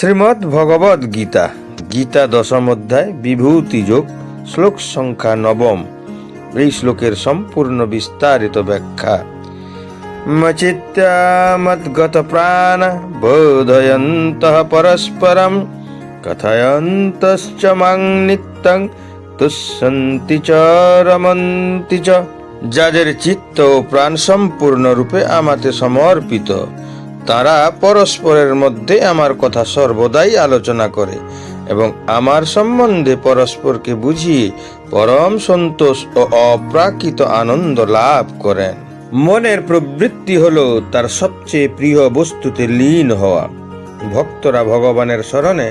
শ্রীমদ্ ভগবদ গীতা গীতা দশম অধ্যায়, বিভূতি যোগ, শ্লোক সংখ্যা নবম। এই শ্লোকের সম্পূর্ণ বিস্তারিত ব্যাখ্যা। মচিত্যামদ্গত প্রাণ বোধয়ন্ত পরস্পরম কথয়ন্তশ্চ মাং নিত্যং তুষ্যন্তি চ রমন্তি চ। যাদের চিত্ত ও প্রাণ সম্পূর্ণরূপে আমাতে সমর্পিত। তারা পরস্পরের মধ্যে আমার কথা সর্বদাই আলোচনা করে এবং আমার সম্বন্ধে পরস্পরকে বুঝিয়ে পরম সন্তোষ ও অপ্রাকৃত আনন্দ লাভ করেন। মনের প্রবৃত্তি হল তার সবচেয়ে প্রিয় বস্তুতে লীন হওয়া। ভক্তরা ভগবানের স্মরণে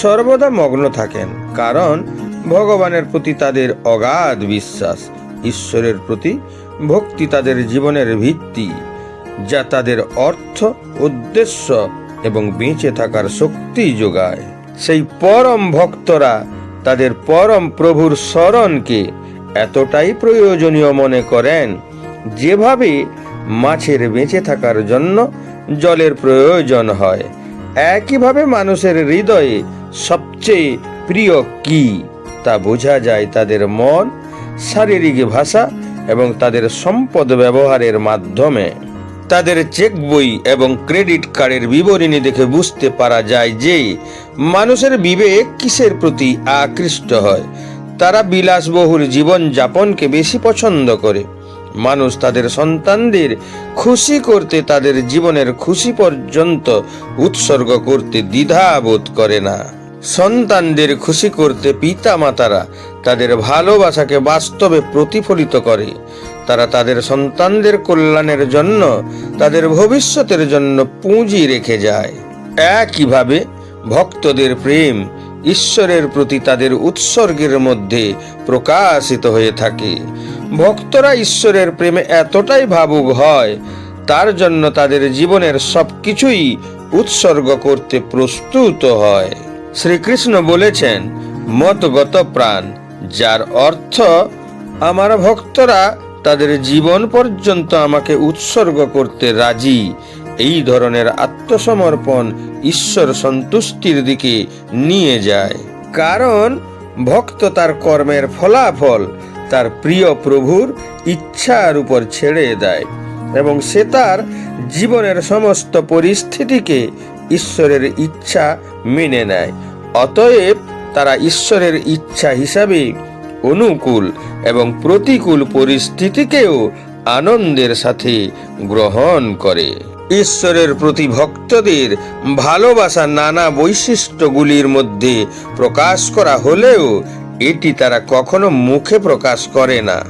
সর্বদা মগ্ন থাকেন, কারণ ভগবানের প্রতি তাদের অগাধ বিশ্বাস, ঈশ্বরের প্রতি ভক্তি তাদের জীবনের ভিত্তি। যা তাদের অর্থ, উদ্দেশ্য এবং বেঁচে থাকার শক্তি যোগায়। সেই পরম ভক্তরা তাদের পরম প্রভুর স্মরণকে এতটাই প্রয়োজনীয় মনে করেন, যেভাবে মাছের বেঁচে থাকার জন্য জলের প্রয়োজন হয়। একইভাবে মানুষের হৃদয়ে সবচেয়ে প্রিয় কি তা বোঝা যায় তাদের মন, শারীরিক ভাষা এবং তাদের সম্পদ ব্যবহারের মাধ্যমে। তাদের চেক বই এবং ক্রেডিট কার্ডের বিবরণী দেখে বুঝতে পারা যায় যে মানুষের বিবেক কিসের প্রতি আকৃষ্ট হয়। তারা বিলাসবহুল জীবন যাপনকে বেশি পছন্দ করে। মানুষ তাদের সন্তানদের খুশি করতে তাদের জীবনের খুশি পর্যন্ত উৎসর্গ করতে দ্বিধা দ্বিধাবোধ করে না। সন্তানদের খুশি করতে পিতা মাতারা তাদের ভালোবাসাকে বাস্তবে প্রতিফলিত করে। তারা তাদের সন্তানদের কল্যাণের জন্য, তাদের ভবিষ্যতের জন্য পুঁজি রেখে যায়। একইভাবে ভক্তদের প্রেম ঈশ্বরের প্রতি তাদের উৎসর্গের মধ্যে প্রকাশিত হয়ে থাকে। ভক্তরা ঈশ্বরের প্রেমে এতটাই ভাবুক হয়, তার জন্য তাদের জীবনের সব কিছুই উৎসর্গ করতে প্রস্তুত হয়। শ্রীকৃষ্ণ বলেছেন মতগত প্রাণ, যার অর্থ, আমার ভক্তরা তাদের জীবন পর্যন্ত আমাকে উৎসর্গ করতে রাজি। এই ধরনের আত্মসমর্পণ ঈশ্বর সন্তুষ্টির দিকে নিয়ে যায়। কারণ, ভক্ত তার কর্মের ফলাফল, তার প্রিয় প্রভুর ইচ্ছার উপর ছেড়ে দেয় এবং সে তার জীবনের সমস্ত পরিস্থিতিকে ঈশ্বরের ইচ্ছা মেনে নেয়। অতএব তারা ঈশ্বরের ইচ্ছা হিসাবে অনুকূল এবং প্রতিকূল পরিস্থিতিকেও আনন্দের সাথে গ্রহণ করে। ঈশ্বরের প্রতি ভক্তদের ভালোবাসা নানা বৈশিষ্ট্যগুলির মধ্যে প্রকাশ করা হলেও এটি তারা কখনো মুখে প্রকাশ করে না।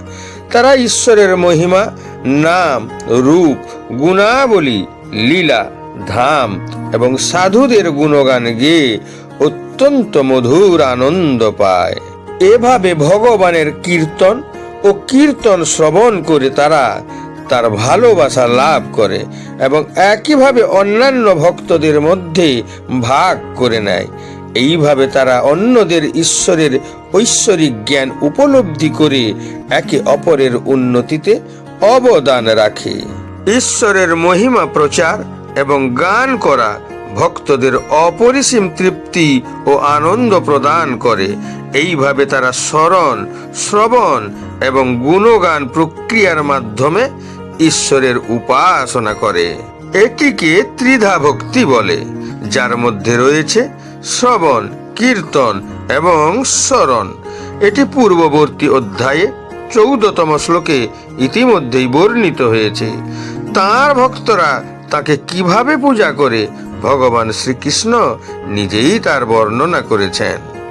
তারা ঈশ্বরের মহিমা, নাম, রূপ, গুণাবলী, লীলা, ধাম এবং সাধুদের গুণগান গেয়ে অত্যন্ত মধুর আনন্দ পায়। এভাবে ভগবানের কীর্তন ও কীর্তন শ্রবণ করে তারা তার ভালোবাসা লাভ করে এবং একইভাবে অন্যান্য ভক্তদের মধ্যে ভাগ করে নেয়। এইভাবে তারা অন্যদের ঈশ্বরের ঐশ্বরিক জ্ঞান উপলব্ধি করে একে অপরের উন্নতিতে অবদান রাখে। ঈশ্বরের মহিমা প্রচার এবং গান করা ভক্তদের অপরিসীম তৃপ্তি ও আনন্দ প্রদান করে। এইভাবে তারা স্মরণ, শ্রবণ এবং গুণগান প্রক্রিয়ার মাধ্যমে ঈশ্বরের উপাসনা করে। এটিকে ত্রিধা ভক্তি বলে, যার মধ্যে রয়েছে শ্রবণ, কীর্তন এবং স্মরণ। এটি পূর্ববর্তী অধ্যায়ে চৌদ্দতম শ্লোকে ইতিমধ্যেই বর্ণিত হয়েছে। তার ভক্তরা তাকে কীভাবে পূজা করে ভগবান শ্রীকৃষ্ণ নিজেই তার বর্ণনা করেছেন।